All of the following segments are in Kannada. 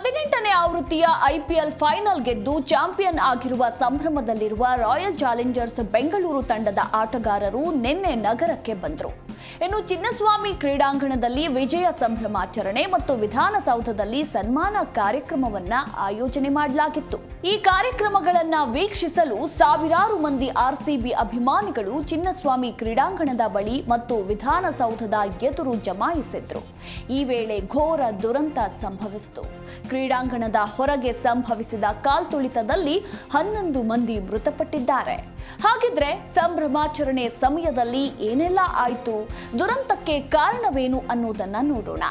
ಹದಿನೆಂಟನೇ ಆವೃತ್ತಿಯ ಐಪಿಎಲ್ ಫೈನಲ್ ಗೆದ್ದು ಚಾಂಪಿಯನ್ ಆಗಿರುವ ಸಂಭ್ರಮದಲ್ಲಿರುವ ರಾಯಲ್ ಚಾಲೆಂಜರ್ಸ್ ಬೆಂಗಳೂರು ತಂಡದ ಆಟಗಾರರು ನಿನ್ನೆ ನಗರಕ್ಕೆ ಬಂದರು. ಇನ್ನು ಚಿನ್ನಸ್ವಾಮಿ ಕ್ರೀಡಾಂಗಣದಲ್ಲಿ ವಿಜಯ ಸಂಭ್ರಮಾಚರಣೆ ಮತ್ತು ವಿಧಾನಸೌಧದಲ್ಲಿ ಸನ್ಮಾನ ಕಾರ್ಯಕ್ರಮವನ್ನ ಆಯೋಜನೆ ಮಾಡಲಾಗಿತ್ತು. ಈ ಕಾರ್ಯಕ್ರಮಗಳನ್ನ ವೀಕ್ಷಿಸಲು ಸಾವಿರಾರು ಮಂದಿ ಆರ್ಸಿಬಿ ಅಭಿಮಾನಿಗಳು ಚಿನ್ನಸ್ವಾಮಿ ಕ್ರೀಡಾಂಗಣದ ಬಳಿ ಮತ್ತು ವಿಧಾನಸೌಧದ ಎದುರು ಜಮಾಯಿಸಿದ್ರು. ಈ ವೇಳೆ ಘೋರ ದುರಂತ ಸಂಭವಿಸಿತು. ಕ್ರೀಡಾಂಗಣದ ಹೊರಗೆ ಸಂಭವಿಸಿದ ಕಾಲ್ತುಳಿತದಲ್ಲಿ ಹನ್ನೊಂದು ಮಂದಿ ಮೃತಪಟ್ಟಿದ್ದಾರೆ. ಹಾಗಿದ್ರೆ ಸಂಭ್ರಮಾಚರಣೆ ಸಮಯದಲ್ಲಿ ಏನೆಲ್ಲ ಆಯಿತು? ದುರಂತಕ್ಕೆ ಕಾರಣವೇನು ಅನ್ನೋದನ್ನ ನೋಡೋಣ.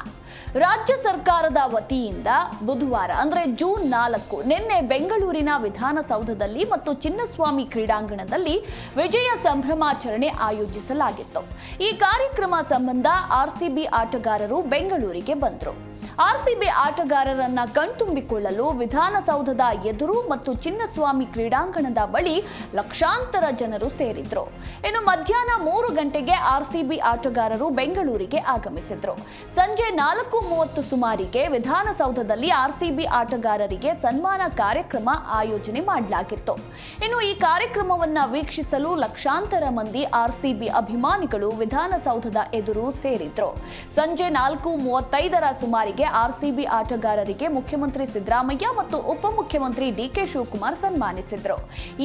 ರಾಜ್ಯ ಸರ್ಕಾರದ ವತಿಯಿಂದ ಬುಧವಾರ, ಅಂದ್ರೆ ಜೂನ್ ನಾಲ್ಕು, ನಿನ್ನೆ ಬೆಂಗಳೂರಿನ ವಿಧಾನಸೌಧದಲ್ಲಿ ಮತ್ತು ಚಿನ್ನಸ್ವಾಮಿ ಕ್ರೀಡಾಂಗಣದಲ್ಲಿ ವಿಜಯ ಸಂಭ್ರಮಾಚರಣೆ ಆಯೋಜಿಸಲಾಗಿತ್ತು. ಈ ಕಾರ್ಯಕ್ರಮ ಸಂಬಂಧ ಆರ್ಸಿಬಿ ಆಟಗಾರರು ಬೆಂಗಳೂರಿಗೆ ಬಂದರು. ಆರ್ಸಿಬಿ ಆಟಗಾರರನ್ನ ಕಣ್ತುಂಬಿಕೊಳ್ಳಲು ವಿಧಾನಸೌಧದ ಎದುರು ಮತ್ತು ಚಿನ್ನಸ್ವಾಮಿ ಕ್ರೀಡಾಂಗಣದ ಬಳಿ ಲಕ್ಷಾಂತರ ಜನರು ಸೇರಿದ್ರು. ಇನ್ನು ಮಧ್ಯಾಹ್ನ ಮೂರು ಗಂಟೆಗೆ ಆರ್ಸಿಬಿ ಆಟಗಾರರು ಬೆಂಗಳೂರಿಗೆ ಆಗಮಿಸಿದ್ರು. ಸಂಜೆ ನಾಲ್ಕು ಮೂವತ್ತು ಸುಮಾರಿಗೆ ವಿಧಾನಸೌಧದಲ್ಲಿ ಆರ್ಸಿಬಿ ಆಟಗಾರರಿಗೆ ಸನ್ಮಾನ ಕಾರ್ಯಕ್ರಮ ಆಯೋಜನೆ ಮಾಡಲಾಗಿತ್ತು. ಇನ್ನು ಈ ಕಾರ್ಯಕ್ರಮವನ್ನು ವೀಕ್ಷಿಸಲು ಲಕ್ಷಾಂತರ ಮಂದಿ ಆರ್ಸಿಬಿ ಅಭಿಮಾನಿಗಳು ವಿಧಾನಸೌಧದ ಎದುರು ಸೇರಿದ್ರು. ಸಂಜೆ ನಾಲ್ಕು ಮೂವತ್ತೈದರ ಸುಮಾರಿಗೆ ಆರ್ಸಿಬಿ ಆಟಗಾರರಿಗೆ ಮುಖ್ಯಮಂತ್ರಿ ಸಿದ್ದರಾಮಯ್ಯ ಮತ್ತು ಉಪಮುಖ್ಯಮಂತ್ರಿ ಡಿಕೆ ಶಿವಕುಮಾರ್ ಸನ್ಮಾನಿಸಿದರು.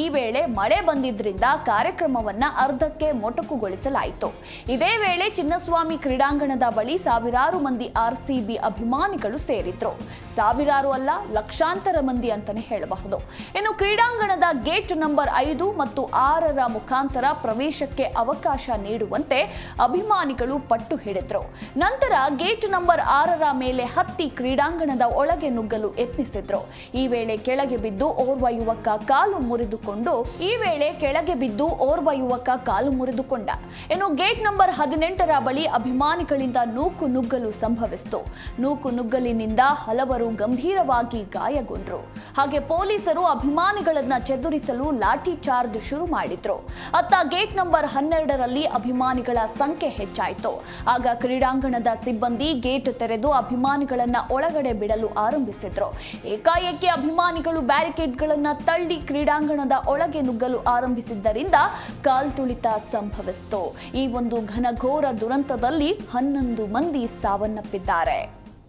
ಈ ವೇಳೆ ಮಳೆ ಬಂದಿದ್ದರಿಂದ ಕಾರ್ಯಕ್ರಮವನ್ನ ಅರ್ಧಕ್ಕೆ ಮೊಟಕುಗೊಳಿಸಲಾಯಿತು. ಇದೇ ವೇಳೆ ಚಿನ್ನಸ್ವಾಮಿ ಕ್ರೀಡಾಂಗಣದ ಬಳಿ ಸಾವಿರಾರು ಮಂದಿ ಆರ್ಸಿಬಿ ಅಭಿಮಾನಿಗಳು ಸೇರಿದ್ರು. ಸಾವಿರಾರು ಅಲ್ಲ, ಲಕ್ಷಾಂತರ ಮಂದಿ ಅಂತಾನೆ ಹೇಳಬಹುದು. ಇನ್ನು ಕ್ರೀಡಾಂಗಣದ ಗೇಟ್ ನಂಬರ್ ಐದು ಮತ್ತು ಆರರ ಮುಖಾಂತರ ಪ್ರವೇಶಕ್ಕೆ ಅವಕಾಶ ನೀಡುವಂತೆ ಅಭಿಮಾನಿಗಳು ಪಟ್ಟು ಹಿಡಿದ್ರು. ನಂತರ ಗೇಟ್ ನಂಬರ್ ಆರರ ಮೇಲೆ ಹತ್ತಿ ಕ್ರೀಡಾಂಗಣದ ಒಳಗೆ ನುಗ್ಗಲು ಯತ್ನಿಸಿದ್ರು. ಈ ವೇಳೆ ಕೆಳಗೆ ಬಿದ್ದು ಓರ್ವ ಯುವಕ ಕಾಲು ಮುರಿದುಕೊಂಡು, ಈ ವೇಳೆ ಕೆಳಗೆ ಬಿದ್ದು ಓರ್ವ ಯುವಕ ಕಾಲು ಮುರಿದುಕೊಂಡ. ಇನ್ನು ಗೇಟ್ ನಂಬರ್ ಹದಿನೆಂಟರ ಬಳಿ ಅಭಿಮಾನಿಗಳಿಂದ ನೂಕು ನುಗ್ಗಲು ಸಂಭವಿಸಿತು. ನೂಕು ನುಗ್ಗಲಿನಿಂದ ಹಲವರು ಗಂಭೀರವಾಗಿ ಗಾಯಗೊಂಡ್ರು. ಹಾಗೆ ಪೊಲೀಸರು ಅಭಿಮಾನಿಗಳನ್ನ ಚದುರಿಸಲು ಲಾಠಿ ಚಾರ್ಜ್ ಶುರು ಮಾಡಿದ್ರು. ಅತ್ತ ಗೇಟ್ ನಂಬರ್ ಹನ್ನೆರಡರಲ್ಲಿ ಅಭಿಮಾನಿಗಳ ಸಂಖ್ಯೆ ಹೆಚ್ಚಾಯಿತು. ಆಗ ಕ್ರೀಡಾಂಗಣದ ಸಿಬ್ಬಂದಿ ಗೇಟ್ ತೆರೆದು ಅಭಿಮಾನಿಗಳನ್ನ ಒಳಗಡೆ ಬಿಡಲು ಆರಂಭಿಸಿದ್ರು. ಏಕಾಏಕಿ ಅಭಿಮಾನಿಗಳು ಬ್ಯಾರಿಕೇಡ್ಗಳನ್ನ ತಳ್ಳಿ ಕ್ರೀಡಾಂಗಣದ ಒಳಗೆ ನುಗ್ಗಲು ಆರಂಭಿಸಿದ್ದರಿಂದ ಕಾಲ್ತುಳಿತ ಸಂಭವಿಸಿತು. ಈ ಒಂದು ಘನಘೋರ ದುರಂತದಲ್ಲಿ ಹನ್ನೊಂದು ಮಂದಿ ಸಾವನ್ನಪ್ಪಿದ್ದಾರೆ.